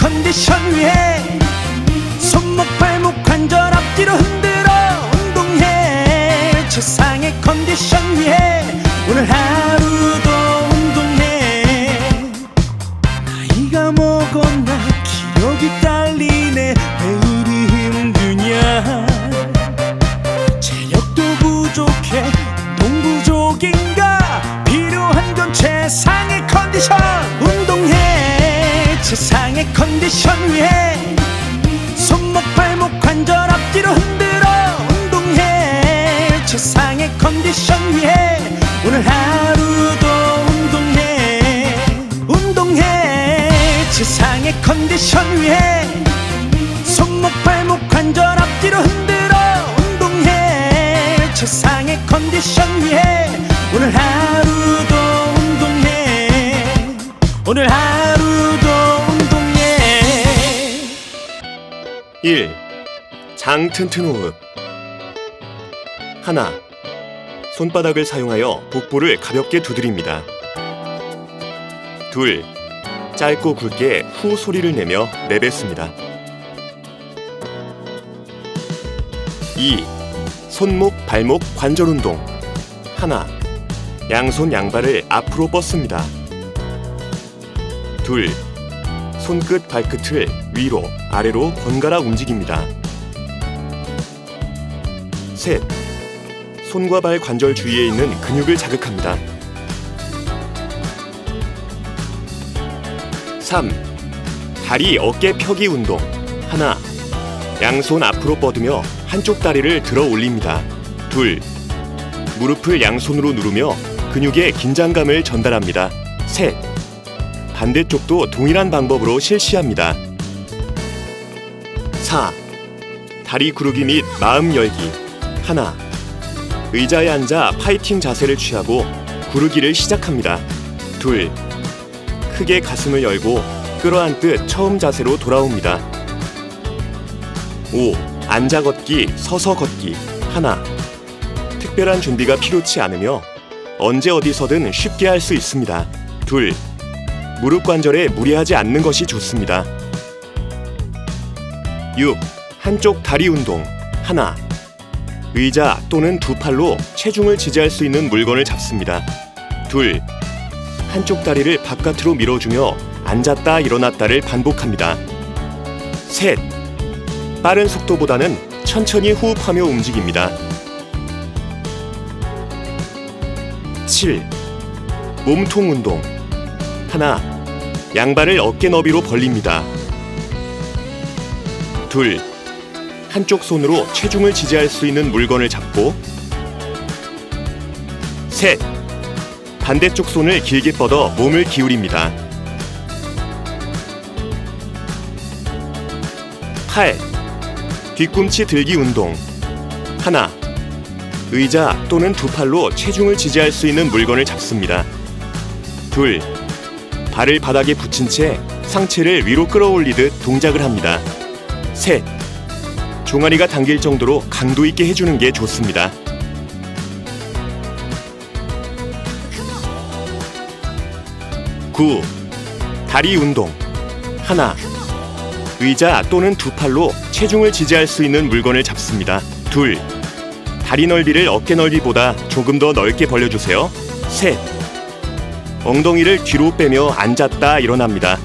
컨디션 위해 손목 발목 관절 앞뒤로 흔들어 운동해. 최상의 컨디션 위해 오늘 하루도 운동해. 나이가 먹었나 기력이 딸리네. 왜 이리 힘드냐. 체력도 부족해. 운동 부족인가? 필요한 건 최상의 컨디션 컨디션 위해 손목 발목 관절 앞뒤로 흔들어 운동해. 최상의 컨디션 위해 오늘 하루도 운동해. 운동해. 최상의 컨디션 위해 손목 발목 관절 앞뒤로 흔들어 운동해. 최상의 컨디션 위해 오늘 하루도 운동해. 오늘 하루 1. 장 튼튼 호흡 하나 손바닥을 사용하여 복부를 가볍게 두드립니다. 둘. 짧고 굵게 후 소리를 내며 내뱉습니다. 2. 손목 발목 관절 운동 하나 양손 양발을 앞으로 뻗습니다. 둘. 손끝 발끝을 위로 아래로 번갈아 움직입니다. 셋. 손과 발 관절 주위에 있는 근육을 자극합니다. 3. 다리 어깨 펴기 운동. 하나. 양손 앞으로 뻗으며 한쪽 다리를 들어 올립니다. 둘. 무릎을 양손으로 누르며 근육에 긴장감을 전달합니다. 셋. 반대쪽도 동일한 방법으로 실시합니다. 4. 다리 구르기 및 마음 열기. 하나. 의자에 앉아 파이팅 자세를 취하고 구르기를 시작합니다. 둘. 크게 가슴을 열고 끌어안듯 처음 자세로 돌아옵니다. 5. 앉아 걷기, 서서 걷기. 하나. 특별한 준비가 필요치 않으며 언제 어디서든 쉽게 할 수 있습니다. 둘. 무릎 관절에 무리하지 않는 것이 좋습니다. 6. 한쪽 다리 운동. 하나. 의자 또는 두 팔로 체중을 지지할 수 있는 물건을 잡습니다. 둘. 한쪽 다리를 바깥으로 밀어주며 앉았다 일어났다를 반복합니다. 셋. 빠른 속도보다는 천천히 호흡하며 움직입니다. 7. 몸통 운동. 하나. 양발을 어깨 너비로 벌립니다. 둘. 한쪽 손으로 체중을 지지할 수 있는 물건을 잡고 셋. 반대쪽 손을 길게 뻗어 몸을 기울입니다. 8. 뒤꿈치 들기 운동. 하나. 의자 또는 두 팔로 체중을 지지할 수 있는 물건을 잡습니다. 둘. 발을 바닥에 붙인 채 상체를 위로 끌어올리듯 동작을 합니다. 셋. 종아리가 당길 정도로 강도 있게 해주는 게 좋습니다. 구. 다리 운동. 하나. 의자 또는 두 팔로 체중을 지지할 수 있는 물건을 잡습니다. 둘. 다리 넓이를 어깨 넓이보다 조금 더 넓게 벌려주세요. 셋. 엉덩이를 뒤로 빼며 앉았다 일어납니다.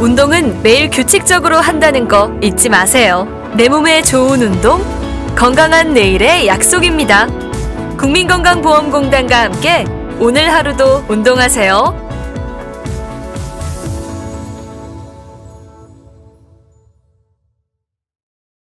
운동은 매일 규칙적으로 한다는 거 잊지 마세요. 내 몸에 좋은 운동, 건강한 내일의 약속입니다. 국민건강보험공단과 함께 오늘 하루도 운동하세요.